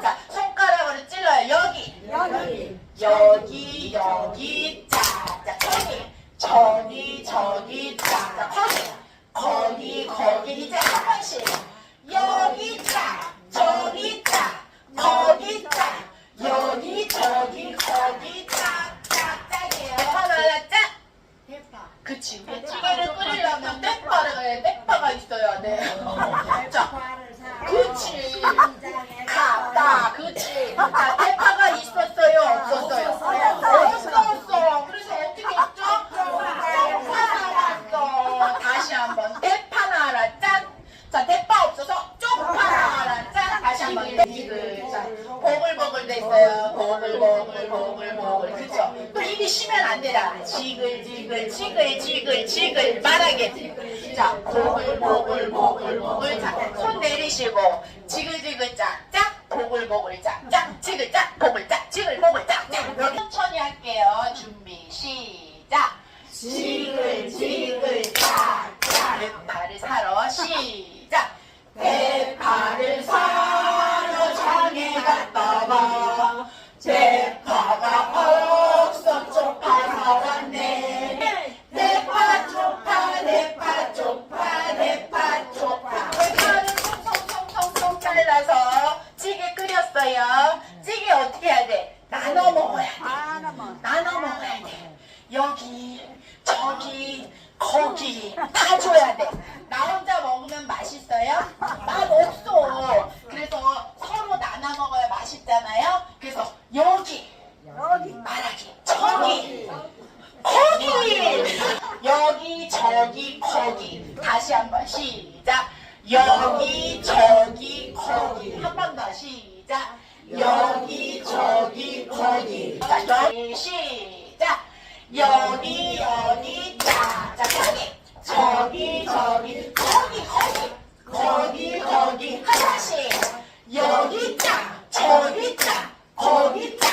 자, 손가락으로 찔러요. 여기. 여기 여기, 여기, 자, 자, 저기. 저기, 저기, 자, 자, 거기. 거기, 거기. 이제 한 번씩. 여기, 자, 저기, 자, 거기, 자, 여기, 저기, 거기, 자, 자, 짝이에요. 하나, 짝. 그치. 찌개를 끓이려면 떼파를 해. 떼파가 있어야 돼. 자, 대파가 있었어요? 없었어요? 없었어. 그래서 어떻게 했죠? 대파 나왔어. 다시 한 번. 대파 나와라. 짠. 자, 대파 없어서 쪽파 나와라. 짠. 다시 한 번. 이글. 자, 보글보글 됐어요. 보글보글, 보글보글. 그죠? 또 입이 쉬면 안 되잖아. 지글지글, 지글지글, 지글. 말하게. 자, 보글보글, 보글보글. 자, 손 내리시고. 지글지글 짝짝, 보글보글 짝짝, 지글 지글 짝짝. 대파를 사러 시작. 대파를 사러 장에 갔다 와. 대파가 없어 쪽파 사왔네. 대파 쪽파 대파 쪽파 대파 쪽파. 대파를 송송송송송 잘라서 찌개 끓였어요. 찌개 어떻게 해야 돼? 나눠 먹어야 돼. 거기 다 줘야 돼. 나 혼자 먹으면 맛있어요? 맛 없어. 그래서 서로 나눠 먹어야 맛있잖아요. 그래서 여기. 말하기. 저기. 거기. 여기 저기 거기. 다시 한번 시작. 여기 저기 거기. 한 번 더 시작. 여기 저기 거기. 자 여기 시작. 여기 여기 자 저기, 저기, 거기 거기, 거기, 거기, 하나씩. 여기 있다, 저기 있다, 거기 있다.